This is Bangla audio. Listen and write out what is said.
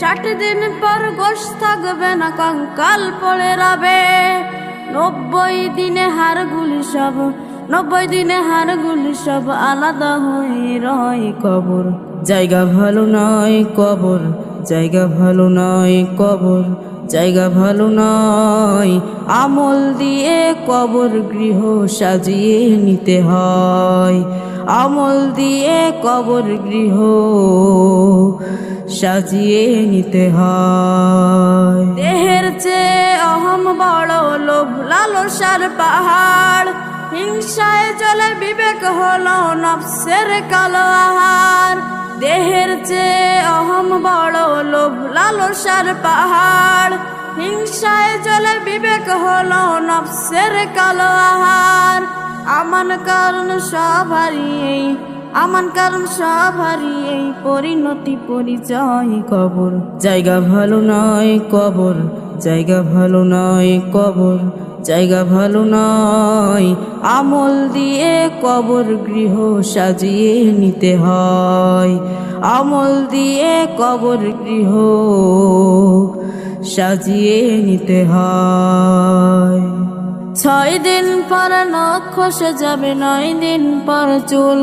ষাট দিন পর গোশ থাকবে না কঙ্কাল পড়ে রবে। নব্বই দিনে হাড়গুলি সব, নব্বই দিনে হাড়গুলি সব আলাদা হয়ে রয় কবর। জায়গা ভালো নয় কবর, জায়গা ভালো নয় কবর, জায়গা ভালো নয় আমল দিয়ে কবর গৃহ সাজিয়ে নিতে হয়। আমল দিয়ে কবর গৃহ সাজিয়ে নিতে হয়। দেহের চেয়ে অহম বড় লোভ, লালসার পাহাড়। হিংসায় চলে বিবেক হলো নফসের কালো আহার। দেহের চেয়ে অহম বড় লোভ, লালসার পাহাড়। হিংসায় চলে বিবেক হলো নফসের কালো আহার। আমান কারণ সব হারিয়ে আমান কারণ সব হারিয়ে পরিণতি পরিচয় কবর। জায়গা ভালো নয় কবর, জায়গা ভালো নয় কবর, জায়গা ভালো নয় আমল দিয়ে কবর গৃহ সাজিয়ে নিতে হয়। আমল দিয়ে কবর গৃহ সাজিয়ে নিতে হয়। ছয় দিন পর নখ খসে যাবে, নয় দিন পর চুল।